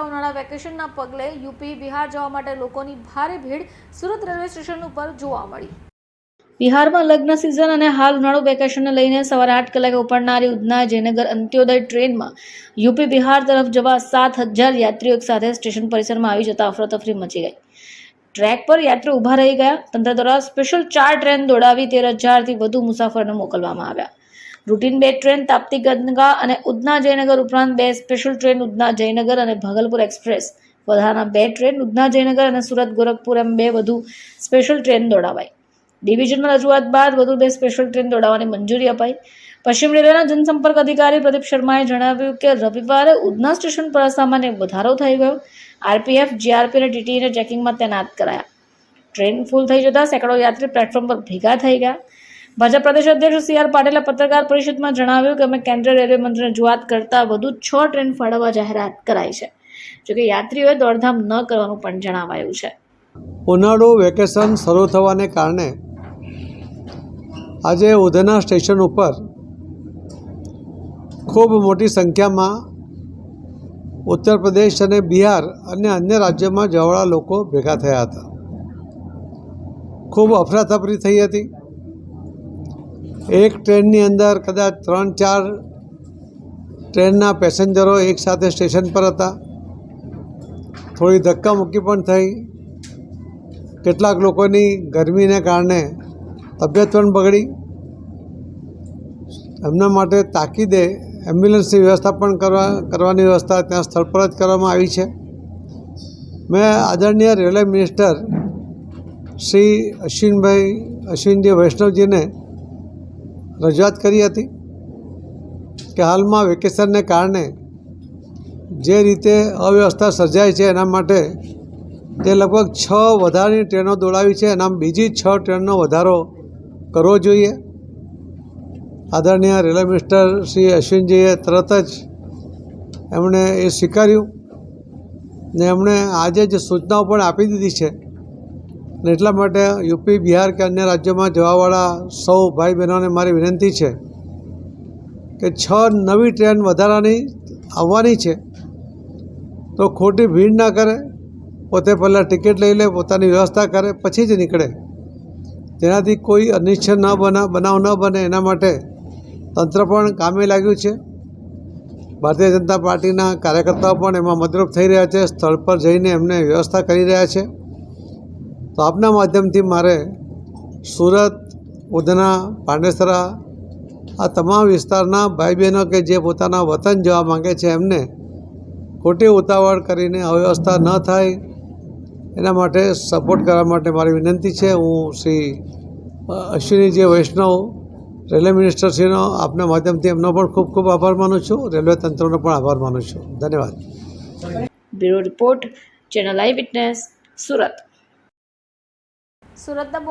ઉનાળા વેકેશનના પગલે યુપી, બિહાર જવા માટે લોકોની ભારે ભીડ સુરત રેલવે સ્ટેશન ઉપર જોવા મળી. બિહારમાં લગ્ન સિઝન અને હાલ ઉનાળુ વેકેશનને લઈને સવારે આઠ કલાકે ઉપડનારી ઉધના જયનગર અંત્યોદય ટ્રેનમાં યુપી, બિહાર તરફ જવા સાત હજાર યાત્રીઓ એક સાથે સ્ટેશન પરિસરમાં આવી જતા અફરાતફરી મચી ગઈ. ટ્રેક પર યાત્રીઓ ઊભા રહી ગયા. તંત્ર દ્વારા સ્પેશિયલ ચાર ટ્રેન દોડાવી તેર હજારથી વધુ મુસાફરોને મોકલવામાં આવ્યા. રૂટીન બે ટ્રેન, તાપ્તી ગંગા અને ઉધના જયનગર ઉપરાંત બે સ્પેશિયલ ટ્રેન ઉધના જયનગર અને ભાગલપુર એક્સપ્રેસ વધારાના બે ટ્રેન, ઉધના જયનગર અને સુરત, ગોરખપુર એમ બે વધુ સ્પેશિયલ ટ્રેન દોડાવાઈ ડિવિઝનમાં રજૂઆત બાદ વધુ બે સ્પેશિયલ ટ્રેન દોડાવવાની મંજૂરી અપાઈ. પશ્ચિમ રેલવેના જનસંપર્ક અધિકારી પ્રદીપ શર્માએ જણાવ્યું કે રવિવારે ઉધના સ્ટેશન પર અસામાન્ય વધારો થઈ ગયો. આરપીએફ, જીઆરપી અને ટીટીને ચેકિંગમાં તૈનાત કરાયા. ટ્રેન ફૂલ થઈ જતાં સેંકડો યાત્રી પ્લેટફોર્મ પર ભેગા થઈ ગયા. ભાજપ પ્રદેશ અધ્યક્ષ સી આર પાટીલે પત્રકાર પરિષદમાં જણાવ્યું કે અમે કેન્દ્રીય રેલવે મંત્રીને રજૂઆત કરતા વધુ છ ટ્રેન ફાળવવા જાહેરાત કરાઈ છે. જોકે યાત્રીઓએ દોડધામ ન કરવાનું પણ જણાવાયું છે. ઉનાળુ વેકેશન શરૂ થવાને કારણે આજે ઉધના સ્ટેશન ઉપર ખૂબ મોટી સંખ્યામાં ઉત્તર પ્રદેશ અને બિહાર અને અન્ય રાજ્યોમાં જવાળા લોકો ભેગા થયા હતા. ખૂબ અફરાતફરી થઈ હતી. એક ટ્રેનની અંદર કદાચ ત્રણ, ચાર ટ્રેનના પેસેન્જરો એકસાથે સ્ટેશન પર હતા. થોડી ધક્કામુક્કી પણ થઈ. કેટલાક લોકોની ગરમીને કારણે તબિયત પણ બગડી. એમના માટે તાકીદે એમ્બ્યુલન્સની વ્યવસ્થા પણ કરવા, કરવાની વ્યવસ્થા ત્યાં સ્થળ પર જ કરવામાં આવી છે. મેં આદરણીય રેલવે મિનિસ્ટર શ્રી અશ્વિનભાઈ, અશ્વિનજી વૈષ્ણવજીને રજૂઆત કરી હતી કે હાલમાં વેકેશનને કારણે જે રીતે અવ્યવસ્થા સર્જાય છે એના માટે તે લગભગ છ વધારાની ટ્રેનો દોડાવી છે. એનામાં બીજી છ ટ્રેનનો વધારો કરવો જોઈએ. આદરણીય રેલવે મિનિસ્ટર શ્રી અશ્વિનજીએ તરત જ એમણે એ સ્વીકાર્યું ને એમણે આજે જ સૂચનાઓ પણ આપી દીધી છે ને એટલા માટે યુપી, બિહાર કે અન્ય રાજ્યોમાં જવાવાળા સૌ ભાઈ બહેનોને મારી વિનંતી છે કે છ નવી ટ્રેન વધારાની આવવાની છે તો ખોટી ભીડ ના કરે, પોતે પહેલાં ટિકિટ લઈ લે, પોતાની વ્યવસ્થા કરે, પછી જ નીકળે. તેનાથી કોઈ અનિચ્છ ન બના, બનાવ ન બને, એના માટે તંત્ર પણ કામે લાગ્યું છે. ભારતીય જનતા પાર્ટીના કાર્યકર્તાઓ પણ એમાં મદરૂપ થઈ રહ્યા છે, સ્થળ પર જઈને એમને વ્યવસ્થા કરી રહ્યા છે. તો આપના માધ્યમથી મારે સુરત, ઉધના, પાંડેસરા, આ તમામ વિસ્તારના ભાઈ બહેનો કે જે પોતાના વતન જવા માંગે છે એમને ખોટી ઉતાવળ કરીને અવ્યવસ્થા ન થાય, એના માટે સપોર્ટ કરવા માટે મારી વિનંતી છે. હું શ્રી અશ્વિનીજી વૈષ્ણવ, રેલવે મિનિસ્ટરશ્રીનો આપના માધ્યમથી એમનો પણ ખૂબ ખૂબ આભાર માનું છું. રેલવે તંત્રનો પણ આભાર માનું છું. ધન્યવાદ. Bureau report, channel I witness, Surat. સુરતના